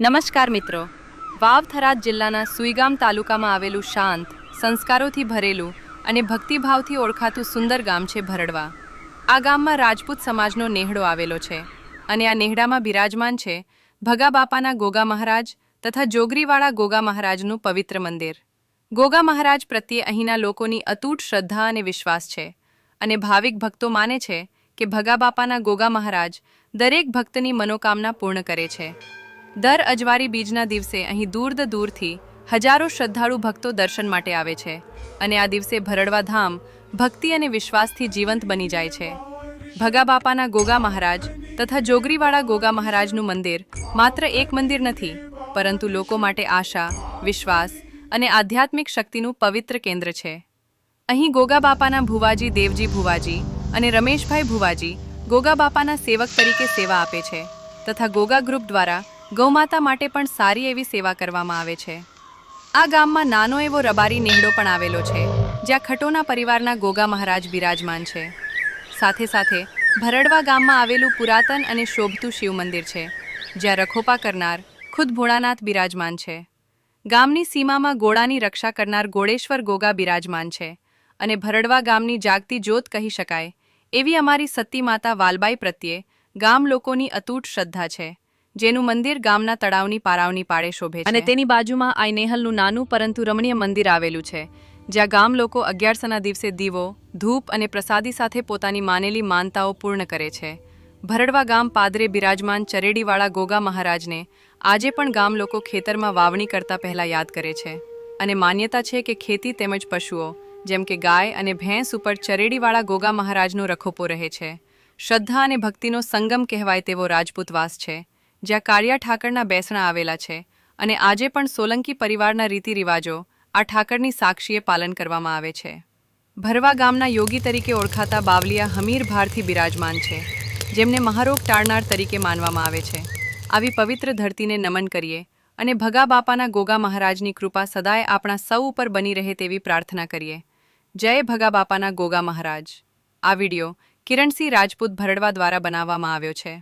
નમસ્કાર મિત્રો. વાવથરાજ જિલ્લાના સુઈગામ તાલુકામાં આવેલું શાંત, સંસ્કારોથી ભરેલું અને ભક્તિભાવથી ઓળખાતું સુંદર ગામ છે ભરડવા. આ ગામમાં રાજપૂત સમાજનો નેહડો આવેલો છે અને આ નેહડામાં બિરાજમાન છે ભગા બાપાના ગોગા મહારાજ તથા જોગરીવાળા ગોગા મહારાજનું પવિત્ર મંદિર. ગોગા મહારાજ પ્રત્યે અહીંના લોકોની અતૂટ શ્રદ્ધા અને વિશ્વાસ છે અને ભાવિક ભક્તો માને છે કે ભગા બાપાના ગોગા મહારાજ દરેક ભક્તની મનોકામના પૂર્ણ કરે છે. દર અજવારી બીજના દિવસે અહીં દૂર દૂરથી હજારો શ્રદ્ધાળુ ભક્તો દર્શન માટે આવે છે અને આ દિવસે ભરડવા ધામ ભક્તિ અને વિશ્વાસથી જીવંત બની જાય છે. ભગા બાપાના ગોગા મહારાજ તથા જોગરીવાળા ગોગા મહારાજનું મંદિર માત્ર એક મંદિર નથી, પરંતુ લોકો માટે આશા, વિશ્વાસ અને આધ્યાત્મિક શક્તિનું પવિત્ર કેન્દ્ર છે. અહીં ગોગા બાપાના ભુવાજી દેવજી ભુવાજી અને રમેશભાઈ ભુવાજી ગોગા બાપાના સેવક તરીકે સેવા આપે છે તથા ગોગા ગ્રુપ દ્વારા ગૌમાતા માટે પણ સારી એવી સેવા કરવામાં આવે છે. આ ગામમાં નાનો એવો રબારી નેહડો પણ આવેલો છે, જ્યાં ખટોના પરિવારના ગોગા મહારાજ બિરાજમાન છે. સાથે સાથે, ભરડવા ગામમાં આવેલું પુરાતન અને શોભતું શિવ મંદિર છે, જ્યાં રખોપા કરનાર ખુદ ભોળાનાથ બિરાજમાન છે. ગામની સીમામાં ગોળાની રક્ષા કરનાર ગોળેશ્વર ગોગા બિરાજમાન છે અને ભરડવા ગામની જાગતી જ્યોત કહી શકાય, એવી અમારી સતી માતા વાલબાઈ પ્રત્યે ગામ લોકોની અતૂટ શ્રદ્ધા છે. જેનું મંદિર ગામના તળાવની પારાવની પાળે શોભે છે. અને તેની બાજુમાં આઈ નેહલનું નાનું પરંતુ રમણીય મંદિર આવેલું છે જ્યાં ગામ લોકો અગિયારસના દિવસે દીવો ધૂપ અને પ્રસાદી સાથે પોતાની માનેલી માનતાઓ પૂર્ણ કરે છે. ભરડવા ગામ પાદરે બિરાજમાન ચરેડીવાળા ગોગા મહારાજને આજે પણ ગામ લોકો ખેતરમાં વાવણી કરતા પહેલા યાદ કરે છે. અને માન્યતા છે કે ખેતી તેમજ પશુઓ જેમ કે ગાય અને ભેંસ ઉપર ચરેડીવાળા ગોગા મહારાજનો રખોપો રહે છે. શ્રદ્ધા અને ભક્તિનો સંગમ કહેવાય તેવો રાજપૂતવાસ છે. જ્યાં કાળિયા ઠાકરના બેસણા આવેલા છે અને આજે પણ સોલંકી પરિવારના રીતિ રિવાજો આ ઠાકરની સાક્ષીએ પાલન કરવામાં આવે છે. ભરવા ગામના યોગી તરીકે ઓળખાતા બાવલિયા હમીર ભારથી બિરાજમાન છે, જેમને મહારોગ ટાળનાર તરીકે માનવામાં આવે છે. આવી પવિત્ર ધરતીને નમન કરીએ અને ભગા બાપાના ગોગા મહારાજની કૃપા સદાય આપણા સૌ ઉપર બની રહે તેવી પ્રાર્થના કરીએ. જય ભગા બાપાના ગોગા મહારાજ. આ વિડિયો કિરણસિંહ રાજપૂત ભરડવા દ્વારા બનાવવામાં આવ્યો છે.